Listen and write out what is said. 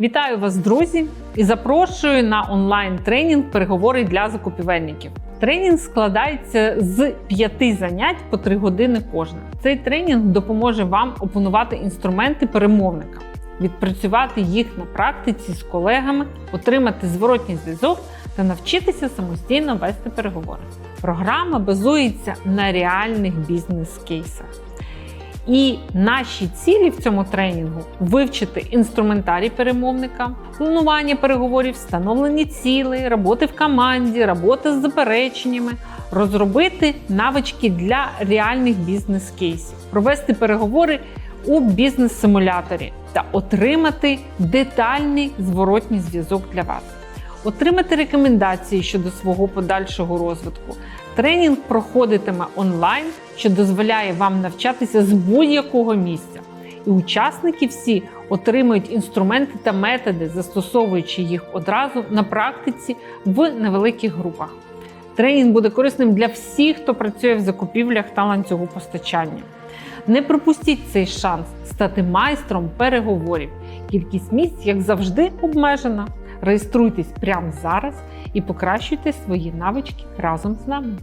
Вітаю вас, друзі, і запрошую на онлайн-тренінг переговори для закупівельників. Тренінг складається з п'яти занять по три години кожне. Цей тренінг допоможе вам опанувати інструменти перемовника, відпрацювати їх на практиці з колегами, отримати зворотній зв'язок та навчитися самостійно вести переговори. Програма базується на реальних бізнес-кейсах. І наші цілі в цьому тренінгу вивчити інструментарій перемовника, планування переговорів, встановлені цілей, роботи в команді, роботи з запереченнями, розробити навички для реальних бізнес-кейсів, провести переговори у бізнес-симуляторі та отримати детальний зворотній зв'язок для вас. Отримати рекомендації щодо свого подальшого розвитку. Тренінг проходитиме онлайн, що дозволяє вам навчатися з будь-якого місця. І учасники всі отримують інструменти та методи, застосовуючи їх одразу на практиці в невеликих групах. Тренінг буде корисним для всіх, хто працює в закупівлях та ланцюгу постачання. Не пропустіть цей шанс стати майстром переговорів. Кількість місць, як завжди, обмежена. Реєструйтесь прямо зараз і покращуйте свої навички разом з нами.